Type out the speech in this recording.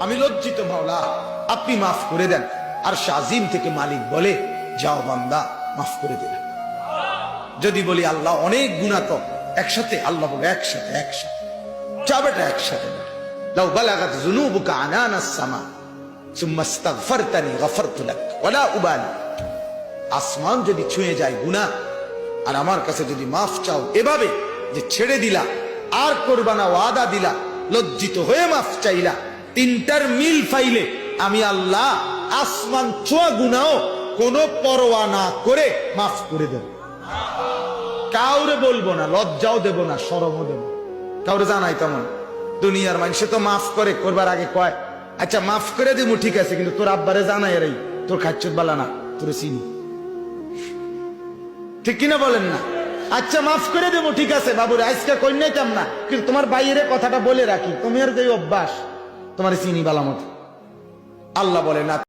আমি লজ্জিত, মাওলা। আপনি মাফ করে দেন। আর শাজিম থেকে মালিক বলে, যাও বান্দা, মাফ করে দেন। যদি বলি আল্লাহ অনেক গুণা তো, একসাথে, আল্লাহ বলে একসাথে একসাথে। যা বেটা, একসাথে উবালি। আসমান যদি ছুঁয়ে যায় গুনাহ আর আমার কাছে যদি মাফ চাও এভাবে যে ছেড়ে দিলা, আর করবা না, ওয়াদা দিলা, লজ্জিত হয়ে মাফ চাইলা তিনটার মিল ফাইলে আমি আল্লাহ আসমান ছোয়া গুনাও কোনো পরোয়া না করে মাফ করে দেব। কাউরে বলব না, লজ্জাও দেব না সরমও দেব। কাউরে জানাই তেমন। দুনিয়ার মানুষে তো মাফ করে, করবার আগে কয় আচ্ছা মাফ করে দিব ঠিক আছে, কিন্তু তোর আব্বারে জানাই এরাই তোর খাচ্ছত বালা না, তোর চিনি। ঠিক কিনা বলেন না? আচ্ছা মাফ করে দেবো ঠিক আছে, বাবুরে, আজকে কন্যাইতাম না কিন্তু তোমার বাইরে কথাটা বলে রাখি, তুমি আর যে অভ্যাস তোমার চিনি বালামত। আল্লাহ বলে না